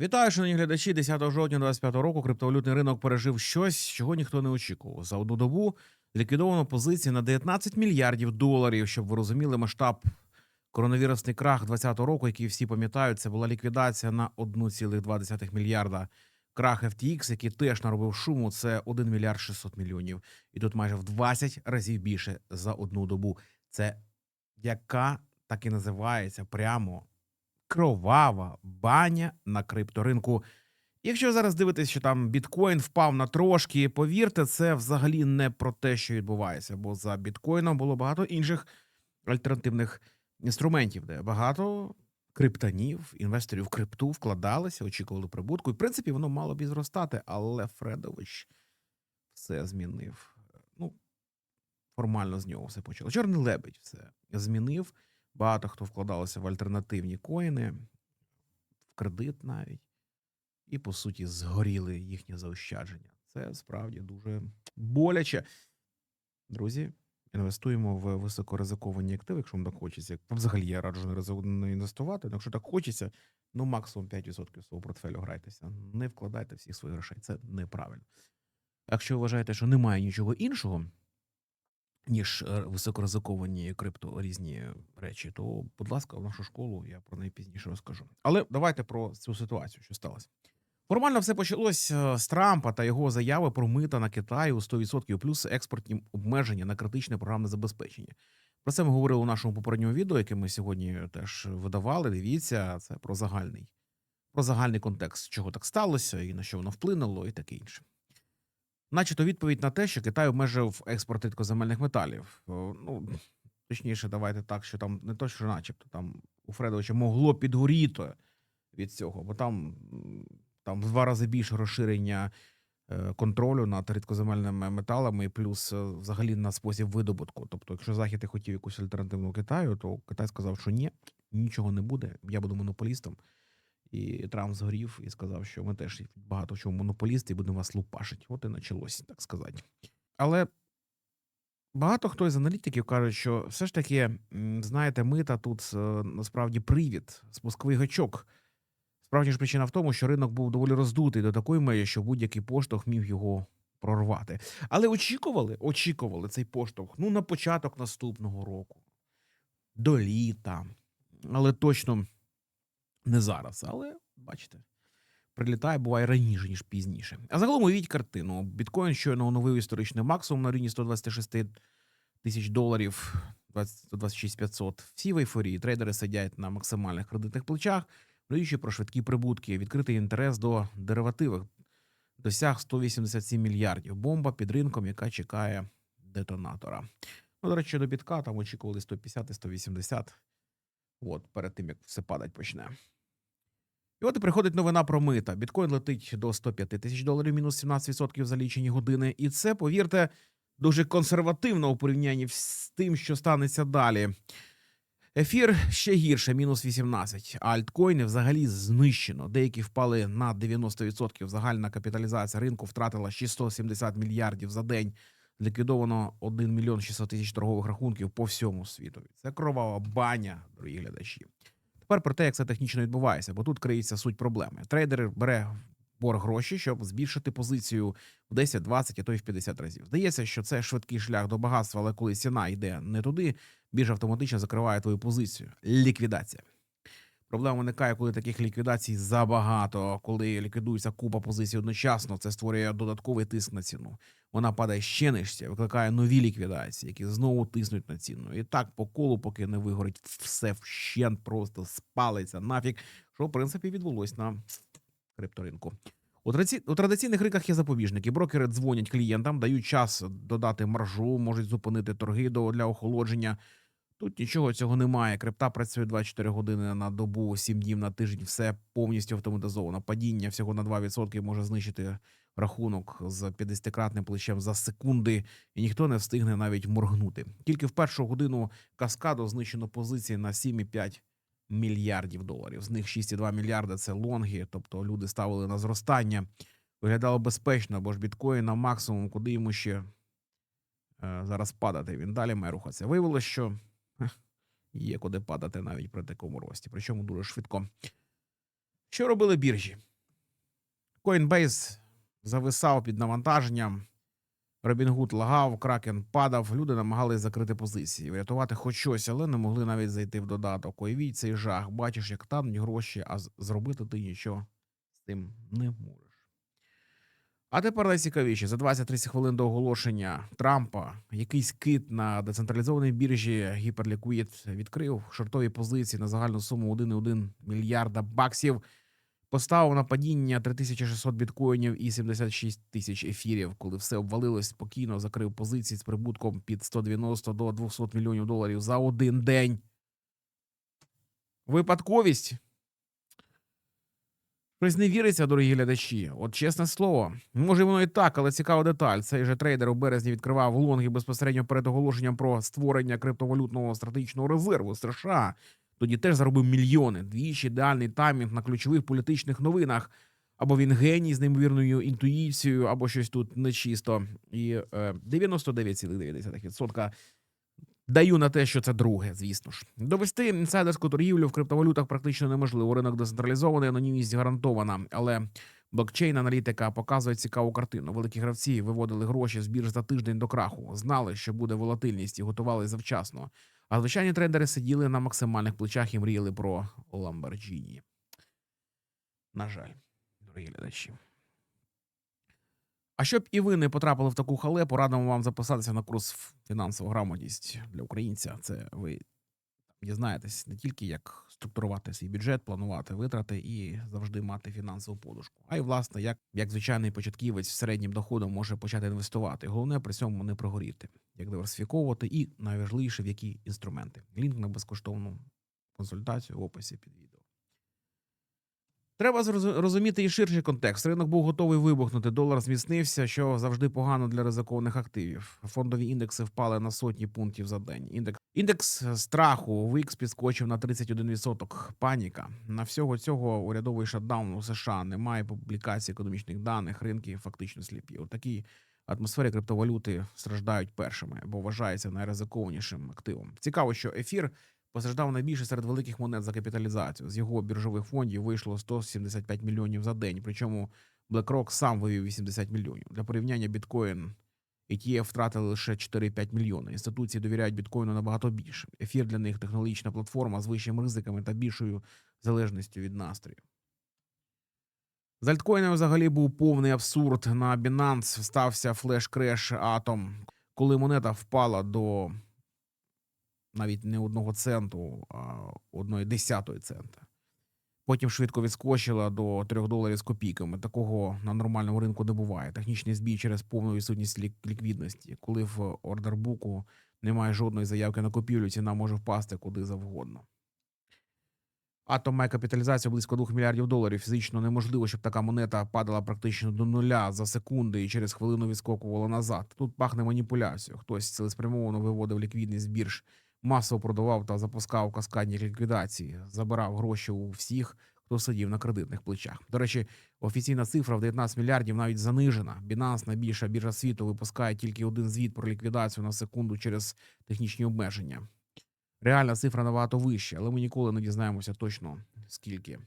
Вітаю, шановні глядачі. 10 жовтня 2025 року криптовалютний ринок пережив щось, чого ніхто не очікував. За одну добу ліквідовано позиції на 19 мільярдів доларів, щоб ви розуміли масштаб. Коронавірусний крах 2020 року, який всі пам'ятають, це була ліквідація на 1,2 мільярда. Крах FTX, який теж наробив шуму, це 1 мільярд 600 мільйонів. І тут майже в 20 разів більше за одну добу. Це яка так і називається прямо кровава баня на крипторинку. Якщо зараз дивитесь, що там біткоін впав на трошки, повірте, це взагалі не про те, що відбувається, бо за біткоїном було багато інших альтернативних інструментів, де багато криптонів, інвесторів в крипту вкладалися, очікували прибутку. І в принципі воно мало б і зростати, але Фредович все змінив. Ну, формально з нього все почало. Чорний лебедь все змінив. Багато хто вкладалося в альтернативні коїни, в кредит навіть, і по суті згоріли їхні заощадження. Це справді дуже боляче. Друзі, інвестуємо в високоризиковані активи, якщо вам так хочеться. Взагалі я раджу не інвестувати. Якщо так хочеться, ну максимум 5% свого портфелю грайтеся. Не вкладайте всіх своїх грошей. Це неправильно. Якщо вважаєте, що немає нічого іншого, ніж е, високоризиковані крипто різні речі, то, будь ласка, в нашу школу я про неї пізніше розкажу. Але давайте про цю ситуацію, що сталося. Формально все почалось е, з Трампа та його заяви про мита на Китай у 100% плюс експортні обмеження на критичне програмне забезпечення. Про це ми говорили у нашому попередньому відео, яке ми сьогодні теж видавали. Дивіться, це про загальний, про загальний контекст, чого так сталося, і на що воно вплинуло, і таке інше. Начебто відповідь на те, що Китай обмежив експорт рідкоземельних металів. Ну, точніше, давайте так, що там не то, що начебто, там у Фредовича могло підгоріти від цього, бо там, там в два рази більше розширення е, контролю над рідкоземельними металами, плюс е, взагалі на спосіб видобутку. Тобто, якщо Захід і хотів якусь альтернативну Китаю, то Китай сказав, що ні, нічого не буде, я буду монополістом. І Трамп згорів і сказав, що ми теж багато в чому монополісти і будемо вас лупашити. От і почалось, так сказати. Але багато хто із аналітиків кажуть, що все ж таки, знаєте, мита тут е, насправді привід, спусковий гачок. Справді ж причина в тому, що ринок був доволі роздутий до такої межі, що будь-який поштовх міг його прорвати. Але очікували, очікували цей поштовх ну на початок наступного року, до літа. Але точно не зараз. Але бачите, прилітає буває раніше, ніж пізніше. А загалом уявіть картину. Біткоін щойно оновив історичний максимум на рівні 126 тисяч доларів, 20 126 500. Всі в ейфорії. Трейдери сидять на максимальних кредитних плечах, мріючи про швидкі прибутки. Відкритий інтерес до деривативів досяг 187 мільярдів. Бомба під ринком, яка чекає детонатора. Ну, до речі, до бітка там очікували 150 і 180. От, перед тим як все падать почне. І от і приходить новина про мита. Біткоін летить до 105 тисяч доларів, мінус 17% за лічені години. І це, повірте, дуже консервативно у порівнянні з тим, що станеться далі. Ефір ще гірше, мінус 18. А альткоїни взагалі знищено. Деякі впали на 90%. Загальна капіталізація ринку втратила 670 мільярдів за день. Ліквідовано 1 мільйон 600 тисяч торгових рахунків по всьому світу. Це кровава баня, дорогі глядачі. Тепер про те, як це технічно відбувається, бо тут криється суть проблеми. Трейдер бере борг гроші, щоб збільшити позицію в 10, 20, а то й в 50 разів. Здається, що це швидкий шлях до багатства, але коли ціна йде не туди, біржа автоматично закриває твою позицію. Ліквідація. Проблема виникає, коли таких ліквідацій забагато, коли ліквідується купа позицій одночасно, це створює додатковий тиск на ціну. Вона падає ще нижче, викликає нові ліквідації, які знову тиснуть на ціну. І так по колу, поки не вигорить все вщент, просто спалиться нафіг, що в принципі відбулось на крипторинку. У традиційних ринках є запобіжники. Брокери дзвонять клієнтам, дають час додати маржу, можуть зупинити торги до для охолодження. Тут нічого цього немає. Крипта працює 24 години на добу, 7 днів на тиждень. Все повністю автоматизовано. Падіння всього на 2% може знищити рахунок з 50-кратним плечем за секунди, і ніхто не встигне навіть моргнути. Тільки в першу годину каскаду знищено позиції на 7,5 мільярдів доларів. З них 6,2 мільярда це лонги, тобто люди ставили на зростання. Виглядало безпечно, бо ж біткоін на максимум, куди йому ще е, зараз падати. Він далі має рухатися. Виявилося, що є куди падати навіть при такому рості, причому дуже швидко. Що робили біржі? Coinbase зависав під навантаженням. Robinhood лагав, Кракен падав. Люди намагались закрити позиції, врятувати хоч щось, але не могли навіть зайти в додаток. Уявіть цей жах. Бачиш, як тануть гроші, а зробити ти нічого з тим не можеш. А тепер найцікавіше. За 20-30 хвилин до оголошення Трампа якийсь кит на децентралізованій біржі Hyperliquid відкрив шортові позиції на загальну суму 1,1 мільярда баксів. Поставив на падіння 3600 біткоїнів і 76 тисяч ефірів. Коли все обвалилось, спокійно закрив позиції з прибутком під 190 до 200 мільйонів доларів за один день. Випадковість. Щось не віриться, дорогі глядачі. От чесне слово, може воно і так, але цікава деталь. Цей же трейдер у березні відкривав лонги безпосередньо перед оголошенням про створення криптовалютного стратегічного резерву США. Тоді теж заробив мільйони. Двічі ідеальний таймінг на ключових політичних новинах. Або він геній з неймовірною інтуїцією, або щось тут нечисто. І е, 99,9% даю на те, що це друге, звісно ж. Довести інсайдерську торгівлю в криптовалютах практично неможливо. Ринок децентралізований, анонімність гарантована. Але блокчейн аналітика показує цікаву картину. Великі гравці виводили гроші з бірж за тиждень до краху, знали, що буде волатильність і готували завчасно. А звичайні трейдери сиділи на максимальних плечах і мріяли про Ламборджіні. На жаль, дорогі глядачі. А щоб і ви не потрапили в таку халепу, радимо вам записатися на курс фінансова грамотність для українця. Це ви дізнаєтесь не тільки як структурувати свій бюджет, планувати витрати і завжди мати фінансову подушку, а й власне, як, як звичайний початківець з середнім доходом може почати інвестувати. Головне при цьому не прогоріти, як диверсифіковувати, і найважливіше, в які інструменти. Лінк на безкоштовну консультацію в описі під відео. Треба зроз- розуміти і ширший контекст. Ринок був готовий вибухнути. Долар зміцнився, що завжди погано для ризикованих активів. Фондові індекси впали на сотні пунктів за день. Індекс індекс страху VIX підскочив на 31%. Паніка на всього цього урядовий шатдаун у США. Немає публікації економічних даних. Ринки фактично сліпі. У такій атмосфері криптовалюти страждають першими, бо вважається найризикованішим активом. Цікаво, що ефір постраждав найбільше серед великих монет за капіталізацію. З його біржових фондів вийшло 175 мільйонів за день. Причому BlackRock сам вивів 80 мільйонів. Для порівняння біткоін ETF втратили лише 4-5 мільйони. Інституції довіряють біткоїну набагато більше. Ефір для них технологічна платформа з вищими ризиками та більшою залежністю від настрою. З альткоїнами взагалі був повний абсурд. На Binance стався флеш-креш Atom, коли монета впала до навіть не одного центу, а одної десятої цента. Потім швидко відскочила до 3 доларів з копійками. Такого на нормальному ринку не буває. Технічний збій через повну відсутність лік- ліквідності. Коли в ордербуку немає жодної заявки на купівлю, ціна може впасти куди завгодно. Атом має капіталізацію близько 2 мільярдів доларів. Фізично неможливо, щоб така монета падала практично до нуля за секунди і через хвилину відскокувала назад. Тут пахне маніпуляцією. Хтось цілеспрямовано виводив ліквідність з бірж, масово продавав та запускав каскадні ліквідації, забирав гроші у всіх, хто сидів на кредитних плечах. До речі, офіційна цифра в 19 мільярдів навіть занижена. Binance, найбільша біржа світу, випускає тільки один звіт про ліквідацію на секунду через технічні обмеження. Реальна цифра набагато вища, але ми ніколи не дізнаємося точно скільки.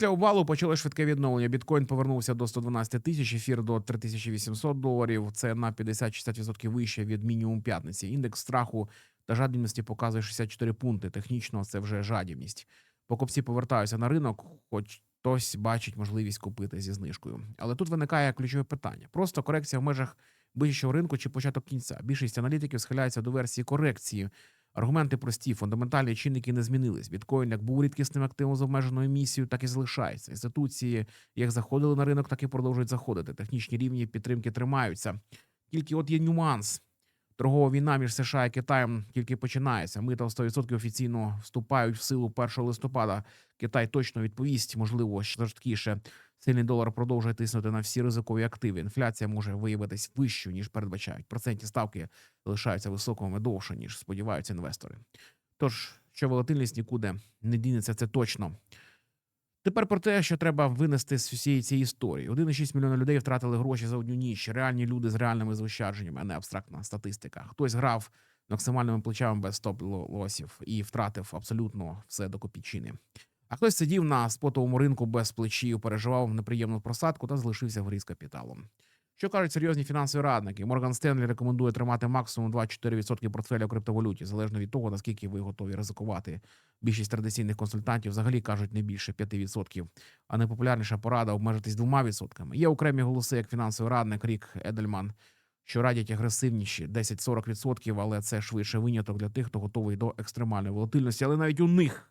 Після обвалу почали швидке відновлення. Біткоін повернувся до 112 тисяч, ефір до 3800 доларів. Це на 50-60% вище від мінімум п'ятниці. Індекс страху та жадібності показує 64 пункти. Технічно це вже жадібність. Покупці повертаються на ринок, хоч хтось бачить можливість купити зі знижкою. Але тут виникає ключове питання: просто корекція в межах вищого ринку чи початок кінця. Більшість аналітиків схиляється до версії корекції. Аргументи прості, фундаментальні чинники не змінились. Біткоін як був рідкісним активом з обмеженою місією, так і залишається. Інституції як заходили на ринок, так і продовжують заходити. Технічні рівні підтримки тримаються. Тільки от є нюанс. Торгова війна між США і Китаєм тільки починається. Мита в 100% офіційно вступають в силу 1 листопада. Китай точно відповість, можливо, жорсткіше. Сильний долар продовжує тиснути на всі ризикові активи. Інфляція може виявитись вищою, ніж передбачають. Процентні ставки залишаються високими довше, ніж сподіваються інвестори. Тож, що волатильність нікуди не дінеться, це точно. Тепер про те, що треба винести з усієї цієї історії. 1,6 мільйона людей втратили гроші за одну ніч. Реальні люди з реальними заощадженнями, а не абстрактна статистика. Хтось грав максимальними плечами без стоп лосів і втратив абсолютно все до копійчини. А хтось сидів на спотовому ринку без плечів, переживав неприємну просадку та залишився в грі з капіталом. Що кажуть серйозні фінансові радники? Морган Стенлі рекомендує тримати максимум 2-4% портфеля у криптовалюті, залежно від того, наскільки ви готові ризикувати. Більшість традиційних консультантів взагалі кажуть не більше 5%, а найпопулярніша порада обмежитись 2%. Є окремі голоси, як фінансовий радник Рік Едельман, що радять агресивніші 10-40%, але це швидше виняток для тих, хто готовий до екстремальної волатильності. Але навіть у них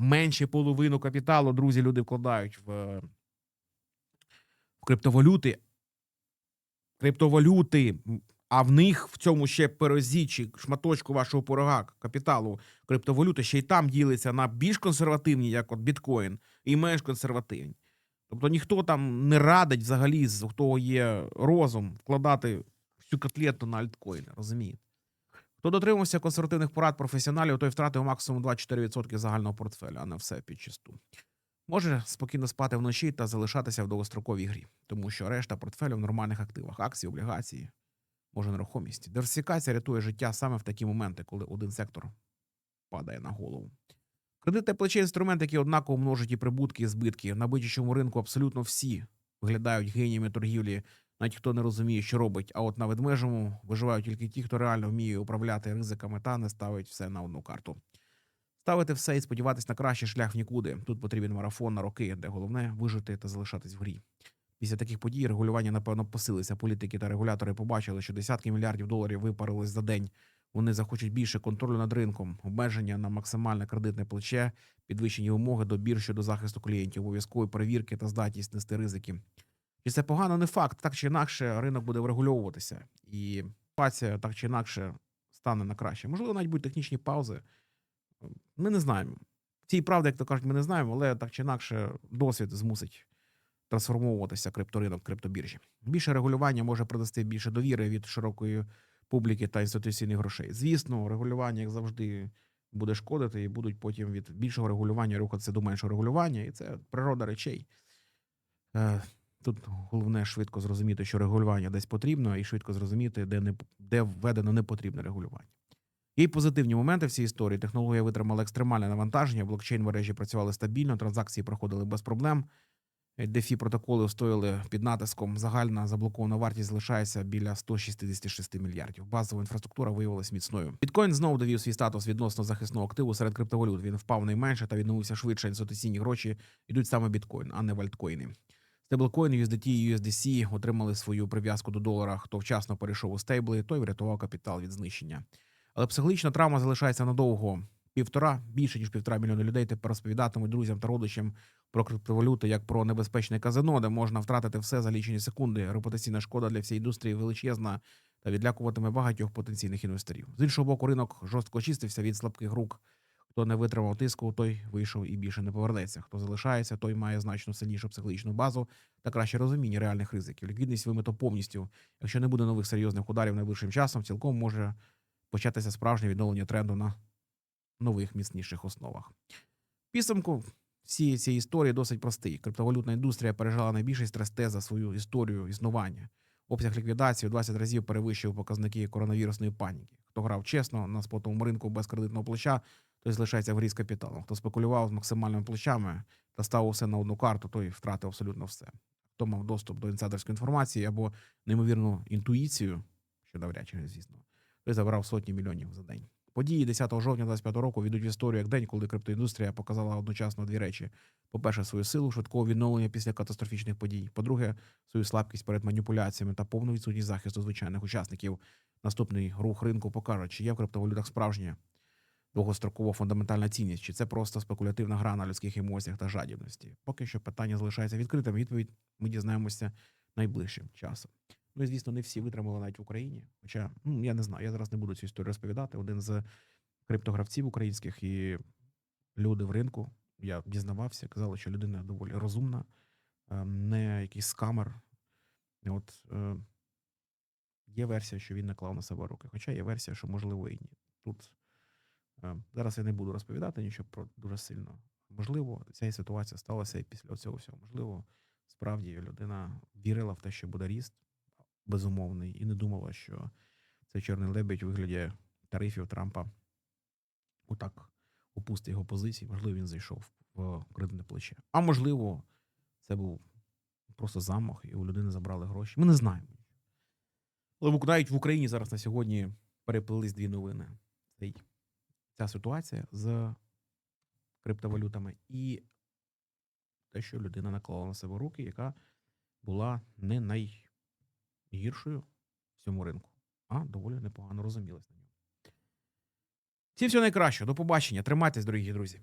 менше половину капіталу, друзі, люди вкладають в, в криптовалюти. Криптовалюти, а в них в цьому ще пирозі чи шматочку вашого порога капіталу криптовалюти ще й там ділиться на більш консервативні, як от біткоін, і менш консервативні. Тобто ніхто там не радить взагалі, з- хто є розум, вкладати всю котлету на альткоїни, розумієте? Хто дотримався консервативних порад професіоналів, той втратив максимум 2-4% загального портфеля, а не все підчисту. Може спокійно спати вночі та залишатися в довгостроковій грі, тому що решта портфелю в нормальних активах, акції, облігації, може нерухомість. Диверсифікація рятує життя саме в такі моменти, коли один сектор падає на голову. Кредитне плече інструмент, який однаково множить і прибутки, і збитки. На бичачому ринку абсолютно всі виглядають геніями торгівлі, навіть хто не розуміє, що робить. А от на ведмежому виживають тільки ті, хто реально вміє управляти ризиками та не ставить все на одну карту. Ставити все і сподіватись на кращий шлях в нікуди. Тут потрібен марафон на роки, де головне вижити та залишатись в грі. Після таких подій регулювання, напевно, посилися. Політики та регулятори побачили, що десятки мільярдів доларів випарились за день. Вони захочуть більше контролю над ринком, обмеження на максимальне кредитне плече, підвищені вимоги до бір щодо захисту клієнтів, обов'язкові перевірки та здатність нести ризики. Чи це погано? Не факт. Так чи інакше, ринок буде врегульовуватися, і ситуація так чи інакше стане на краще. Можливо, навіть будуть технічні паузи. Ми не знаємо. Цій правди, як то кажуть, ми не знаємо, але так чи інакше досвід змусить трансформовуватися крипторинок, криптобіржі. Більше регулювання може принести більше довіри від широкої публіки та інституційних грошей. Звісно, регулювання, як завжди, буде шкодити, і будуть потім від більшого регулювання рухатися до меншого регулювання, і це природа речей. Тут головне швидко зрозуміти, що регулювання десь потрібно, і швидко зрозуміти, де не де введено непотрібне регулювання. Є й позитивні моменти в цій історії. Технологія витримала екстремальне навантаження, блокчейн мережі працювали стабільно, транзакції проходили без проблем. DeFi протоколи стояли під натиском. Загальна заблокована вартість залишається біля 166 мільярдів. Базова інфраструктура виявилась міцною. Біткоін знову довів свій статус відносно захисного активу серед криптовалют. Він впав найменше та відновився швидше. Інституційні гроші йдуть саме біткоін, а не вальткоїни. Стейблкоін, USDT і USDC отримали свою прив'язку до долара. Хто вчасно перейшов у стейбли, той врятував капітал від знищення. Але психологічна травма залишається надовго. Півтора більше ніж півтора мільйона людей тепер розповідатимуть друзям та родичам про криптовалюти як про небезпечне казино, де можна втратити все за лічені секунди. Репутаційна шкода для всієї індустрії величезна та відлякуватиме багатьох потенційних інвесторів. З іншого боку, ринок жорстко очистився від слабких рук. Хто не витримав тиску, той вийшов і більше не повернеться. Хто залишається, той має значно сильнішу психологічну базу та краще розуміння реальних ризиків. Ліквідність вимито повністю. Якщо не буде нових серйозних ударів найближчим часом, цілком може початися справжнє відновлення тренду на нових міцніших основах. Підсумку всієї цієї історії досить простий. Криптовалютна індустрія пережила найбільший стрес-тест за свою історію існування. Обсяг ліквідації у 20 разів перевищив показники коронавірусної паніки. Хто грав чесно на спотовому ринку без кредитного плеча, той залишається в грі з капіталом. Хто спекулював з максимальними плечами та ставив все на одну карту, той втратив абсолютно все. Хто мав доступ до інсайдерської інформації або неймовірну інтуїцію, що навряд чи, звісно, той забирав сотні мільйонів за день. Події 10 жовтня 25 року відуть в історію як день, коли криптоіндустрія показала одночасно дві речі: по-перше, свою силу швидкого відновлення після катастрофічних подій. По-друге, свою слабкість перед маніпуляціями та повну відсутність захисту звичайних учасників. Наступний рух ринку покаже, чи є в криптовалютах справжня довгострокова фундаментальна цінність, чи це просто спекулятивна гра на людських емоціях та жадібності. Поки що питання залишається відкритим. Відповідь ми дізнаємося найближчим часом. Ну і звісно, не всі витримали навіть в Україні. Хоча ну, я не знаю, я зараз не буду цю історію розповідати. Один з криптогравців українських і люди в ринку. Я дізнавався, казали, що людина доволі розумна, е, не якийсь скамер. От е, є версія, що він наклав на себе руки. Хоча є версія, що можливо і ні. Тут зараз я не буду розповідати нічого про дуже сильно. Можливо, ця ситуація сталася і після цього всього. Можливо, справді людина вірила в те, що буде ріст безумовний, і не думала, що цей чорний лебедь у вигляді тарифів Трампа отак опустить його позиції. Можливо, він зайшов в кредитне плече. А можливо, це був просто замах, і у людини забрали гроші. Ми не знаємо. Але навіть в Україні зараз на сьогодні переплились дві новини. Ця ситуація з криптовалютами і те, що людина наклала на себе руки, яка була не найгіршою в цьому ринку, а доволі непогано розумілась на ньому. Всім всього найкращого. До побачення. Тримайтесь, дорогі друзі.